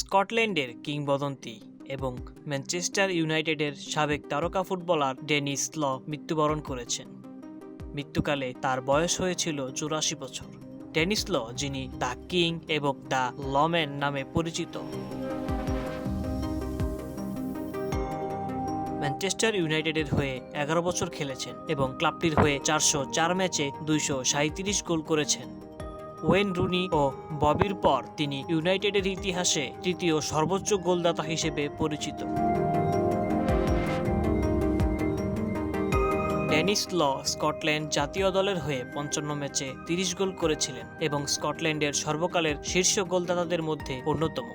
স্কটল্যান্ডের কিংবদন্তি এবং ম্যানচেস্টার ইউনাইটেডের সাবেক তারকা ফুটবলার ডেনিস ল মৃত্যুবরণ করেছেন। মৃত্যুকালে তার বয়স হয়েছিল চুরাশি বছর। ডেনিস ল, যিনি দ্য কিং এবং দ্য লম্যান নামে পরিচিত। ম্যানচেস্টার ইউনাইটেডের হয়ে এগারো বছর খেলেছেন এবং ক্লাবটির হয়ে চারশো চার ম্যাচে দুইশো সাঁত্রিশ গোল করেছেন। ওয়েন রুনি ও ববির পর তিনি ইউনাইটেডের ইতিহাসে তৃতীয় সর্বোচ্চ গোলদাতা হিসেবে পরিচিত। ডেনিস ল স্কটল্যান্ড জাতীয় দলের হয়ে পঞ্চান্ন ম্যাচে তিরিশ গোল করেছিলেন এবং স্কটল্যান্ডের সর্বকালের শীর্ষ গোলদাতাদের মধ্যে অন্যতম।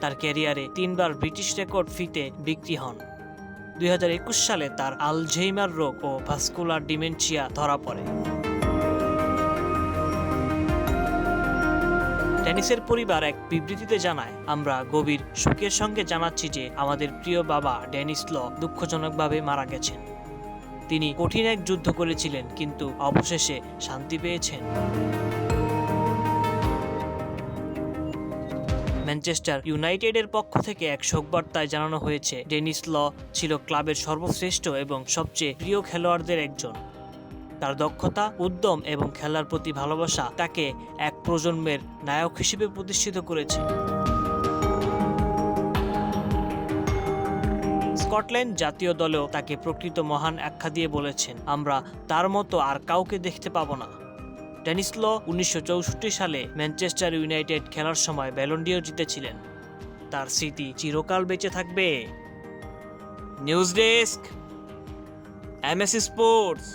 তার ক্যারিয়ারে তিনবার ব্রিটিশ রেকর্ড ফিতে বিক্রি হন। দুই হাজার একুশ সালে তার আলঝেইমার রোগ ও ভাস্কুলার ডিমেনশিয়া ধরা পড়ে। টেনিসের পরিবার এক বিবৃতিতে জানায়, আমরা গভীর শোকের সঙ্গে জানাচ্ছি যে আমাদের প্রিয় বাবা ডেনিস ল দুঃখজনকভাবে মারা গেছেন। তিনি কঠিন এক যুদ্ধ করেছিলেন, কিন্তু অবশেষে শান্তি পেয়েছেন। ম্যানচেস্টার ইউনাইটেডের পক্ষ থেকে এক শোকবার্তায় জানানো হয়েছে, ডেনিস ল ছিল ক্লাবের সর্বশ্রেষ্ঠ এবং সবচেয়ে প্রিয় খেলোয়াড়দের একজন। তার দক্ষতা, উদ্যম এবং খেলার প্রতি ভালোবাসা তাকে এক প্রজন্মের নায়ক হিসেবে প্রতিষ্ঠিত করেছে। স্কটল্যান্ড জাতীয় দলেও তাকে প্রকৃত মহান আখ্যা দিয়ে বলেছেন, আমরা তার মতো আর কাউকে দেখতে পাবো না। ডেনিস ল উনিশশো চৌষট্টি সালে ম্যানচেস্টার ইউনাইটেড খেলার সময় ব্যালন্ডিও জিতেছিলেন। তার স্মৃতি চিরকাল বেঁচে থাকবে। News desk MAC sports.